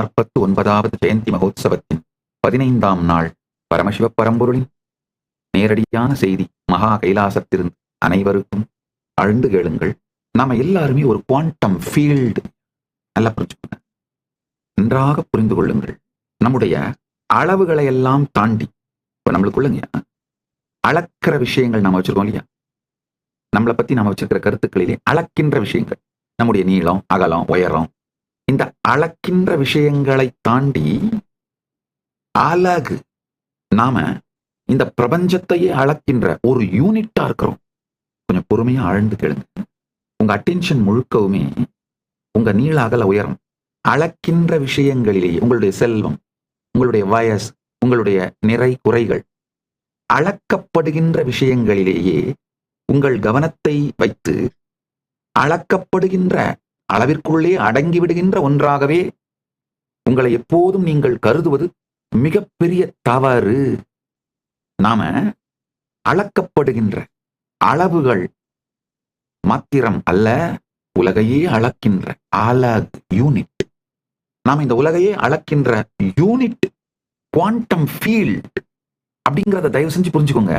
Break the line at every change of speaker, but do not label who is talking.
நாற்பத்து ஒன்பதாவது ஜெயந்தி மகோத்சவத்தின் பதினைந்தாம் நாள் பரமசிவ பரம்பொருளின் நேரடியான செய்தி மகா கைலாசத்திலிருந்து அனைவருக்கும் அழுந்து கேளுங்கள். நாம எல்லாருமே ஒரு குவாண்டம் ஃபீல்டு நல்லா புரிஞ்சுக்கோங்க. நன்றாக புரிந்து கொள்ளுங்கள். நம்முடைய அளவுகளை எல்லாம் தாண்டி இப்போ நம்மளுக்குள்ளங்க அளக்கிற விஷயங்கள் நம்ம வச்சிருக்கோம் இல்லையா? நம்மளை பத்தி நாம வச்சிருக்கிற கருத்துக்களிலே அளக்கின்ற விஷயங்கள். நம்முடைய நீளம் அகலம் உயரம் இந்த அளக்கின்ற விஷயங்களை தாண்டி அழகு. நாம இந்த பிரபஞ்சத்தையே அளக்கின்ற ஒரு யூனிட்டா இருக்கிறோம். கொஞ்சம் பொறுமையா ஆழ்ந்து கேளுங்க. உங்க அட்டென்ஷன் முழுக்கவுமே உங்க நீள அகல உயரம். அளக்கின்ற விஷயங்களிலேயே உங்களுடைய செல்வம் உங்களுடைய வயஸ் உங்களுடைய நிறை குறைகள் அளக்கப்படுகின்ற விஷயங்களிலேயே உங்கள் கவனத்தை வைத்து அளக்கப்படுகின்ற அளவிற்குள்ளே அடங்கிவிடுகின்ற ஒன்றாகவே உங்களை எப்போதும் நீங்கள் கருதுவது மிகப்பெரிய தவறு. நாம அளக்கப்படுகின்ற அளவுகள் மாத்திரம் அல்ல உலகையே அளக்கின்ற அலகு யூனிட் நாம் இந்த உலகையே அளக்கின்ற யூனிட் குவாண்டம் ஃபீல்ட் அப்படிங்கிறத தயவு செஞ்சு புரிஞ்சுக்கோங்க.